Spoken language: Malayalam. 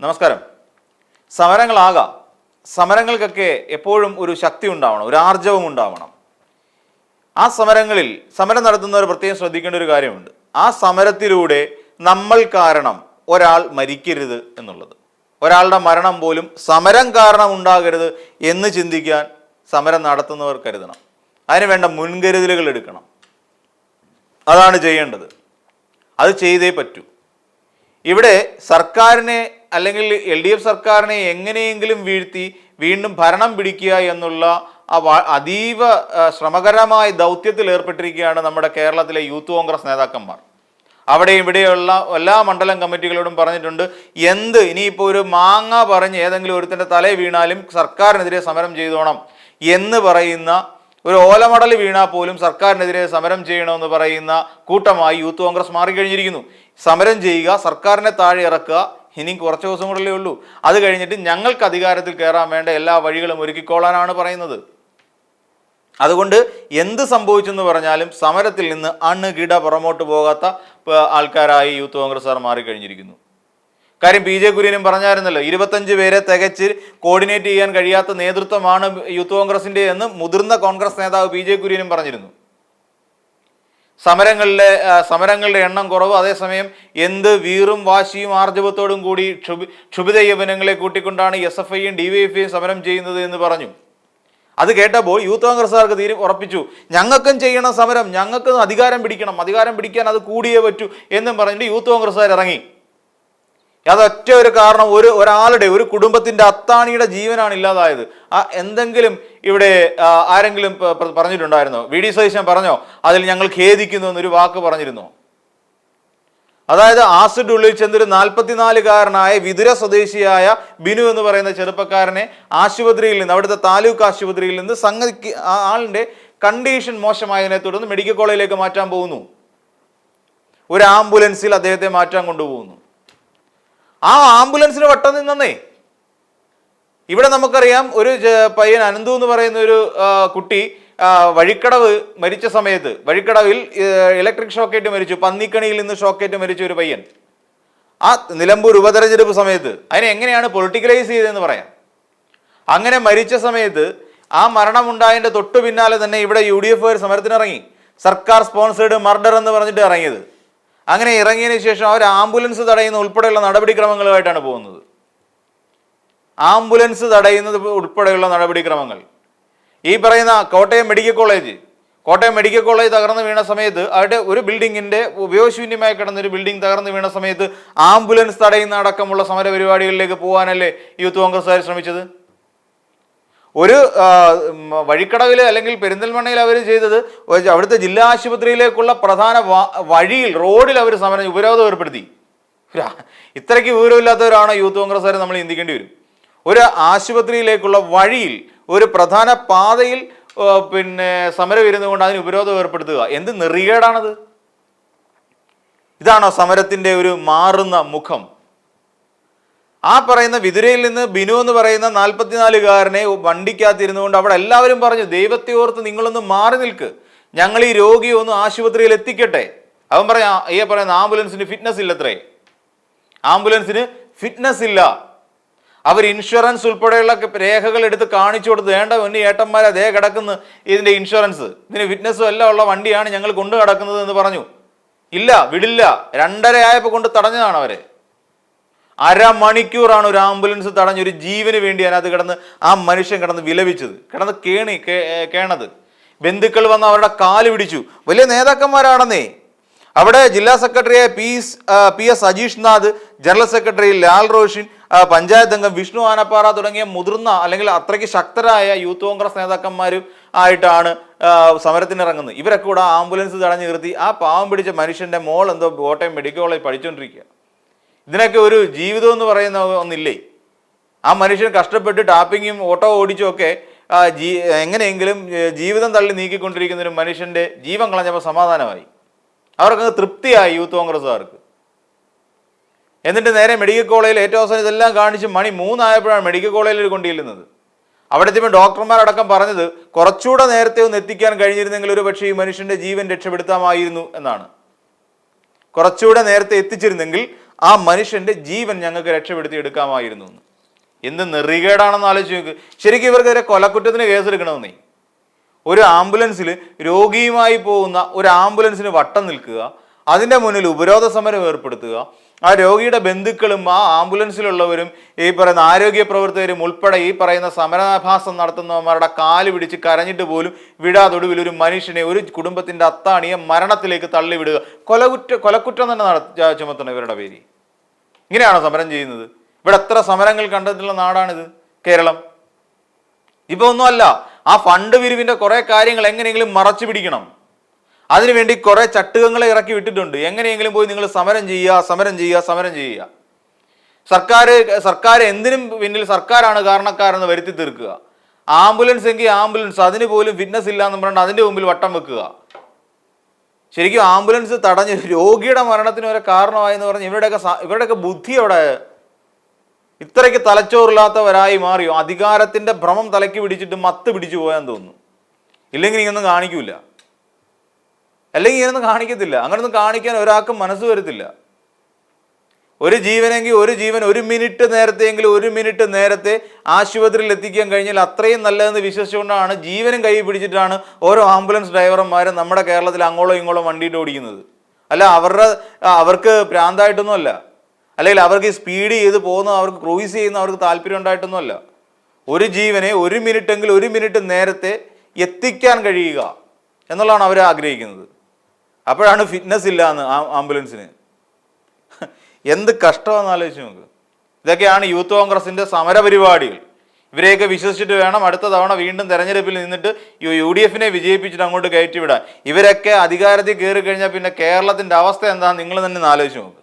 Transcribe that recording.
നമസ്കാരം. സമരങ്ങളാകാം. സമരങ്ങൾക്കൊക്കെ എപ്പോഴും ഒരു ശക്തി ഉണ്ടാവണം ഒരു ആർജവം ഉണ്ടാവണം. ആ സമരങ്ങളിൽ സമരം നടത്തുന്നവർ പ്രത്യേകം ശ്രദ്ധിക്കേണ്ട ഒരു കാര്യമുണ്ട്. ആ സമരത്തിലൂടെ നമ്മൾ കാരണം ഒരാൾ മരിക്കരുത് എന്നുള്ളത്. ഒരാളുടെ മരണം പോലും സമരം കാരണം ഉണ്ടാകരുത് എന്ന് ചിന്തിക്കാൻ സമരം നടത്തുന്നവർ കരുതണം. അതിന് വേണ്ട മുൻകരുതലുകൾ എടുക്കണം. അതാണ് ചെയ്യേണ്ടത്. അത് ചെയ്തേ പറ്റൂ. ഇവിടെ സർക്കാരിനെ അല്ലെങ്കിൽ എൽ ഡി എഫ് സർക്കാരിനെ എങ്ങനെയെങ്കിലും വീഴ്ത്തി വീണ്ടും ഭരണം പിടിക്കുക എന്നുള്ള ആ അതീവ ശ്രമകരമായ ദൗത്യത്തിൽ ഏർപ്പെട്ടിരിക്കുകയാണ് നമ്മുടെ കേരളത്തിലെ യൂത്ത് കോൺഗ്രസ് നേതാക്കന്മാർ. അവിടെയും ഇവിടെയുള്ള എല്ലാ മണ്ഡലം കമ്മിറ്റികളോടും പറഞ്ഞിട്ടുണ്ട് എന്ത്? ഇനിയിപ്പോൾ ഒരു മാങ്ങ പറഞ്ഞ് ഏതെങ്കിലും ഒരുത്തിന്റെ തലയിൽ വീണാലും സർക്കാരിനെതിരെ സമരം ചെയ്തോണം എന്ന് പറയുന്ന ഒരു ഓലമടൽ വീണാൽ പോലും സർക്കാരിനെതിരെ സമരം ചെയ്യണമെന്ന് പറയുന്ന കൂട്ടമായി യൂത്ത് കോൺഗ്രസ് മാറിക്കഴിഞ്ഞിരിക്കുന്നു. സമരം ചെയ്യുക സർക്കാരിനെ താഴെ ഇറക്കുക ഇനി കുറച്ച് ദിവസം കൂടല്ലേ ഉള്ളൂ. അത് കഴിഞ്ഞിട്ട് ഞങ്ങൾക്ക് അധികാരത്തിൽ കയറാൻ വേണ്ട എല്ലാ വഴികളും ഒരുക്കിക്കോളാനാണ് പറയുന്നത്. അതുകൊണ്ട് എന്ത് സംഭവിച്ചെന്ന് പറഞ്ഞാലും സമരത്തിൽ നിന്ന് അണ്ണുകിട പുറമോട്ട് പോകാത്ത ആൾക്കാരായി യൂത്ത് കോൺഗ്രസ്സുകാർ മാറിക്കഴിഞ്ഞിരിക്കുന്നു. കാര്യം പി. ജെ. കുര്യനും പറഞ്ഞായിരുന്നല്ലോ ഇരുപത്തഞ്ച് പേരെ തികച്ച് കോർഡിനേറ്റ് ചെയ്യാൻ കഴിയാത്ത നേതൃത്വമാണ് യൂത്ത് കോൺഗ്രസിന്റെ എന്ന് മുതിർന്ന കോൺഗ്രസ് നേതാവ് പി. ജെ. കുര്യനും പറഞ്ഞിരുന്നു. സമരങ്ങളിലെ സമരങ്ങളുടെ എണ്ണം കുറവ്. അതേസമയം എന്ത് വീറും വാശിയും ആർജവത്തോടും കൂടി ക്ഷുഭി ക്ഷുഭിത യവനങ്ങളെ കൂട്ടിക്കൊണ്ടാണ് എസ് എഫ് ഐയും ഡി വൈ എഫ് ഐയും സമരം ചെയ്യുന്നത് എന്ന് പറഞ്ഞു. അത് കേട്ടപ്പോൾ യൂത്ത് കോൺഗ്രസ്സുകാർക്ക് തീരെ ഉറപ്പിച്ചു. ഞങ്ങൾക്കും ചെയ്യണം സമരം. ഞങ്ങൾക്ക് അധികാരം പിടിക്കണം. അധികാരം പിടിക്കാൻ അത് കൂടിയേ പറ്റൂ എന്നും പറഞ്ഞിട്ട് യൂത്ത് കോൺഗ്രസ്സുകാർ ഇറങ്ങി. അതൊറ്റ ഒരു കാരണം ഒരു ഒരാളുടെ ഒരു കുടുംബത്തിന്റെ അത്താണിയുടെ ജീവനാണ് ഇല്ലാതായത്. ആ എന്തെങ്കിലും ഇവിടെ ആരെങ്കിലും പറഞ്ഞിട്ടുണ്ടായിരുന്നോ? വി ഡി സതീശൻ പറഞ്ഞോ? അതിൽ ഞങ്ങൾ ഖേദിക്കുന്നു എന്നൊരു വാക്ക് പറഞ്ഞിരുന്നു. അതായത് ആസിഡ് ഉള്ളിൽ ചെന്നൊരു നാൽപ്പത്തിനാലുകാരനായ വിതുര സ്വദേശിയായ ബിനു എന്ന് പറയുന്ന ചെറുപ്പക്കാരനെ ആശുപത്രിയിൽ നിന്ന് അവിടുത്തെ താലൂക്ക് ആശുപത്രിയിൽ നിന്ന് സംഗതി ആളിന്റെ കണ്ടീഷൻ മോശമായതിനെ തുടർന്ന് മെഡിക്കൽ കോളേജിലേക്ക് മാറ്റാൻ പോകുന്നു. ഒരു ആംബുലൻസിൽ അദ്ദേഹത്തെ മാറ്റാൻ കൊണ്ടുപോകുന്നു. ആ ആംബുലൻസിന് വട്ടം നിന്നേ ഇവിടെ നമുക്കറിയാം ഒരു പയ്യൻ അനന്തു എന്ന് പറയുന്ന ഒരു കുട്ടി വഴിക്കടവ് മരിച്ച സമയത്ത് വഴിക്കടവിൽ ഇലക്ട്രിക് ഷോക്കേറ്റ് മരിച്ചു പന്നിക്കണിയിൽ നിന്ന് ഷോക്കേറ്റ് മരിച്ച ഒരു പയ്യൻ. ആ നിലമ്പൂർ ഉപതെരഞ്ഞെടുപ്പ് സമയത്ത് അതിനെ എങ്ങനെയാണ് പൊളിറ്റിക്കലൈസ് ചെയ്തതെന്ന് പറയാം. അങ്ങനെ മരിച്ച സമയത്ത് ആ മരണമുണ്ടായതിന്റെ തൊട്ടു പിന്നാലെ തന്നെ ഇവിടെ യു ഡി എഫ് സമരത്തിനിറങ്ങി. സർക്കാർ സ്പോൺസേഡ് മർഡർ എന്ന് പറഞ്ഞിട്ട് ഇറങ്ങിയത്. അങ്ങനെ ഇറങ്ങിയതിന് ശേഷം അവർ ആംബുലൻസ് തടയുന്ന ഉൾപ്പെടെയുള്ള നടപടിക്രമങ്ങളുമായിട്ടാണ് പോകുന്നത്. ആംബുലൻസ് തടയുന്നത് ഉൾപ്പെടെയുള്ള നടപടിക്രമങ്ങൾ. ഈ പറയുന്ന Kottayam medical college Kottayam medical college തകർന്നു വീണ സമയത്ത് അവിടെ ഒരു ബിൽഡിങ്ങിന്റെ ഉപയോഗശൂന്യമായി കിടന്നൊരു ബിൽഡിംഗ് തകർന്നു വീണ സമയത്ത് ആംബുലൻസ് തടയുന്ന അടക്കമുള്ള സമര പരിപാടികളിലേക്ക് പോകാനല്ലേ യൂത്ത് കോൺഗ്രസ്സുകാർ ശ്രമിച്ചത്? ഒരു വഴിക്കടവിൽ അല്ലെങ്കിൽ പെരിന്തൽമണ്ണയിൽ അവർ ചെയ്തത് അവിടുത്തെ ജില്ലാ ആശുപത്രിയിലേക്കുള്ള പ്രധാന വഴിയിൽ റോഡിൽ അവർ സമരം ഉപരോധം ഏർപ്പെടുത്തി. ഇത്രയ്ക്ക് വിവരമില്ലാത്തവരാണ് യൂത്ത് കോൺഗ്രസ്സുകാരെ നമ്മൾ ചിന്തിക്കേണ്ടി വരും? ഒരു ആശുപത്രിയിലേക്കുള്ള വഴിയിൽ ഒരു പ്രധാന പാതയിൽ പിന്നെ സമരം ഇരുന്നുകൊണ്ട് അതിന് ഉപരോധം ഏർപ്പെടുത്തുക. എന്ത് നെറികേടാണത്? ഇതാണോ സമരത്തിന്റെ ഒരു മാറുന്ന മുഖം. ആ പറയുന്ന വിതുരയിൽ നിന്ന് ബിനു എന്ന് പറയുന്ന നാൽപ്പത്തിനാലുകാരനെ വണ്ടിക്കകത്തിരുന്നു കൊണ്ട് അവിടെ എല്ലാവരും പറഞ്ഞു ദൈവത്തെ ഓർത്ത് നിങ്ങളൊന്ന് മാറി നിൽക്ക്. ഞങ്ങൾ ഈ രോഗിയെ ഒന്ന് ആശുപത്രിയിൽ എത്തിക്കട്ടെ. അവൻ പറയാ അയ്യ പറയുന്ന ആംബുലൻസിന് ഫിറ്റ്നസ് ഇല്ലത്രേ. ആംബുലൻസിന് ഫിറ്റ്നസ് ഇല്ല. അവർ ഇൻഷുറൻസ് ഉൾപ്പെടെയുള്ള രേഖകൾ എടുത്ത് കാണിച്ചു കൊടുത്ത് വേണ്ട ഒന്ന് ഏട്ടന്മാരെ അതേ കിടക്കുന്നു ഇതിന്റെ ഇൻഷുറൻസ് ഇതിന് വിറ്റ്നസ്സും എല്ലാം ഉള്ള വണ്ടിയാണ് ഞങ്ങൾ കൊണ്ടു കിടക്കുന്നത് എന്ന് പറഞ്ഞു. ഇല്ല വിടില്ല. രണ്ടര ആയപ്പോൾ കൊണ്ട് തടഞ്ഞതാണ് അവരെ. അരമണിക്കൂറാണ് ഒരു ആംബുലൻസ് തടഞ്ഞ് ഒരു ജീവന് വേണ്ടി അതിനകത്ത് കിടന്ന് ആ മനുഷ്യൻ കിടന്ന് വിലപിച്ചത്. കിടന്ന് കേണി കേണത്. ബന്ധുക്കൾ വന്ന് അവരുടെ കാൽ പിടിച്ചു. വലിയ നേതാക്കന്മാരാണെന്നേ. അവിടെ ജില്ലാ സെക്രട്ടറിയായ P P S Ajeesh Nath general secretary Lal Roshin panchayat അംഗം വിഷ്ണു ആനപ്പാറ തുടങ്ങിയ മുതിർന്ന അല്ലെങ്കിൽ അത്രയ്ക്ക് ശക്തരായ യൂത്ത് കോൺഗ്രസ് നേതാക്കന്മാരും ആയിട്ടാണ് സമരത്തിന് സമരത്തിനിറങ്ങുന്നത്. ഇവരൊക്കെ കൂടെ ആംബുലൻസ് തടഞ്ഞു നിർത്തി. ആ പാവം പിടിച്ച മനുഷ്യന്റെ മോൾ എന്തോ കോട്ടയം മെഡിക്കൽ കോളേജ് പഠിച്ചുകൊണ്ടിരിക്കുക ഇതിനൊക്കെ ഒരു ജീവിതം എന്ന് പറയുന്ന ഒന്നില്ലേ? ആ മനുഷ്യൻ കഷ്ടപ്പെട്ട് ടാപ്പിങ്ങും ഓട്ടോ ഓടിച്ചും ഒക്കെ ജീ എങ്ങനെയെങ്കിലും ജീവിതം തള്ളി നീക്കിക്കൊണ്ടിരിക്കുന്ന ഒരു മനുഷ്യന്റെ ജീവൻ കളഞ്ഞപ്പോൾ സമാധാനമായി. അവർക്കങ്ങ് തൃപ്തിയായി യൂത്ത് കോൺഗ്രസ്സുകാർക്ക്. എന്നിട്ട് നേരെ മെഡിക്കൽ കോളേജിൽ ഏറ്റവും അവസാനം ഇതെല്ലാം കാണിച്ച് മണി മൂന്നായപ്പോഴാണ് മെഡിക്കൽ കോളേജിൽ കൊണ്ടുചെല്ലുന്നത് അവിടെ എത്തിയപ്പോൾ ഡോക്ടർമാരടക്കം പറഞ്ഞത് കുറച്ചുകൂടെ നേരത്തെ ഒന്ന് എത്തിക്കാൻ കഴിഞ്ഞിരുന്നെങ്കിൽ ഒരു പക്ഷേ ഈ മനുഷ്യന്റെ ജീവൻ രക്ഷപ്പെടുത്താമായിരുന്നു എന്നാണ്. കുറച്ചുകൂടെ നേരത്തെ എത്തിച്ചിരുന്നെങ്കിൽ ആ മനുഷ്യന്റെ ജീവൻ ഞങ്ങൾക്ക് രക്ഷപ്പെടുത്തി എടുക്കാമായിരുന്നു എന്ന്. എന്ത് നെറികേടാണെന്ന് ആലോചിച്ച് നോക്ക്. ശരിക്കും ഇവർക്കെതിരെ കൊലക്കുറ്റത്തിന് കേസെടുക്കണമെന്നേ. ഒരു ആംബുലൻസിൽ രോഗിയുമായി പോകുന്ന ഒരു ആംബുലൻസിന് വട്ടം നിൽക്കുക അതിന്റെ മുന്നിൽ ഉപരോധ സമരം ഏർപ്പെടുത്തുക ആ രോഗിയുടെ ബന്ധുക്കളും ആ ആംബുലൻസിലുള്ളവരും ഈ പറയുന്ന ആരോഗ്യ പ്രവർത്തകരും ഉൾപ്പെടെ ഈ പറയുന്ന സമരാഭാസം നടത്തുന്നവന്മാരുടെ കാൽ പിടിച്ച് കരഞ്ഞിട്ട് പോലും വിടാതൊടുവിൽ ഒരു മനുഷ്യനെ ഒരു കുടുംബത്തിന്റെ അത്താണിയെ മരണത്തിലേക്ക് തള്ളിവിടുക. കൊലകുറ്റ കൊലക്കുറ്റം തന്നെ നട ചുമത്തണം ഇവരുടെ പേര്. ഇങ്ങനെയാണോ സമരം ചെയ്യുന്നത്? ഇവിടെ എത്ര സമരങ്ങൾ കണ്ടിട്ടുള്ള നാടാണിത്? കേരളം. ഇപ്പൊ ഒന്നുമല്ല ആ ഫണ്ട് പിരിവിന്റെ കുറെ കാര്യങ്ങൾ എങ്ങനെയെങ്കിലും മറച്ചു പിടിക്കണം. അതിനുവേണ്ടി കുറെ ചട്ടുകങ്ങളെ ഇറക്കി വിട്ടിട്ടുണ്ട്. എങ്ങനെയെങ്കിലും പോയി നിങ്ങൾ സമരം ചെയ്യുക സമരം ചെയ്യുക സമരം ചെയ്യുക. സർക്കാർ സർക്കാർ എന്തിനും പിന്നിൽ സർക്കാരാണ് കാരണക്കാരെന്ന് വരുത്തി തീർക്കുക. ആംബുലൻസ് എങ്കിൽ ആംബുലൻസ് അതിന് പോലും ഫിറ്റ്നസ് ഇല്ല എന്ന് പറഞ്ഞിട്ട് അതിന്റെ മുമ്പിൽ വട്ടം വെക്കുക. ശരിക്കും ആംബുലൻസ് തടഞ്ഞ് രോഗിയുടെ മരണത്തിന് വരെ കാരണമായി എന്ന് പറഞ്ഞ് ഇവരുടെയൊക്കെ ഇവരുടെയൊക്കെ ബുദ്ധി അവിടെ ഇത്രയ്ക്ക് തലച്ചോറില്ലാത്തവരായി മാറിയോ? അധികാരത്തിന്റെ ഭ്രമം തലയ്ക്ക് പിടിച്ചിട്ട് മത്ത് പിടിച്ചു പോയാൻ തോന്നുന്നു. ഇല്ലെങ്കിൽ ഇങ്ങനൊന്നും കാണിക്കൂല. അല്ലെങ്കിൽ ഇങ്ങനൊന്നും കാണിക്കത്തില്ല. അങ്ങനൊന്നും കാണിക്കാൻ ഒരാൾക്കും മനസ്സ് വരത്തില്ല. ഒരു ജീവനെങ്കിൽ ഒരു ജീവൻ ഒരു മിനിറ്റ് നേരത്തെയെങ്കിലും ഒരു മിനിറ്റ് നേരത്തെ ആശുപത്രിയിൽ എത്തിക്കാൻ കഴിഞ്ഞാൽ അത്രയും നല്ലതെന്ന് വിശ്വസിച്ചുകൊണ്ടാണ് ജീവനും കൈ പിടിച്ചിട്ടാണ് ഓരോ ആംബുലൻസ് ഡ്രൈവർമാരും നമ്മുടെ കേരളത്തിൽ അങ്ങോളം ഇങ്ങോളം വണ്ടിയിട്ട് ഓടിക്കുന്നത്. അല്ല അവരുടെ അവർക്ക് പ്രാന്തായിട്ടൊന്നുമല്ല. അല്ലെങ്കിൽ അവർക്ക് സ്പീഡ് ചെയ്ത് പോകുന്ന അവർക്ക് ക്രൂയിസ് ചെയ്യുന്ന അവർക്ക് താല്പര്യം ഉണ്ടായിട്ടൊന്നും അല്ല ഒരു ജീവനെ ഒരു മിനിറ്റ് മിനിറ്റെങ്കിൽ ഒരു മിനിറ്റ് നേരത്തെ എത്തിക്കാൻ കഴിയുക എന്നുള്ളതാണ് അവർ ആഗ്രഹിക്കുന്നത്. അപ്പോഴാണ് ഫിറ്റ്നസ് ഇല്ല എന്ന് ആംബുലൻസിന് എന്ത് കഷ്ടമാണെന്ന് ആലോചിച്ച് നോക്ക്. ഇതൊക്കെയാണ് യൂത്ത് കോൺഗ്രസിന്റെ സമരപരിപാടികൾ. ഇവരെയൊക്കെ വിശ്വസിച്ചിട്ട് വേണം അടുത്ത തവണ വീണ്ടും തെരഞ്ഞെടുപ്പിൽ നിന്നിട്ട് യു ഡി എഫിനെ വിജയിപ്പിച്ചിട്ട് അങ്ങോട്ട് കയറ്റി വിടാൻ ഇവരൊക്കെ അധികാരത്തിൽ കയറി കഴിഞ്ഞാൽ പിന്നെ കേരളത്തിന്റെ അവസ്ഥ എന്താണെന്ന് നിങ്ങൾ തന്നെ ആലോചിച്ച് നോക്ക്.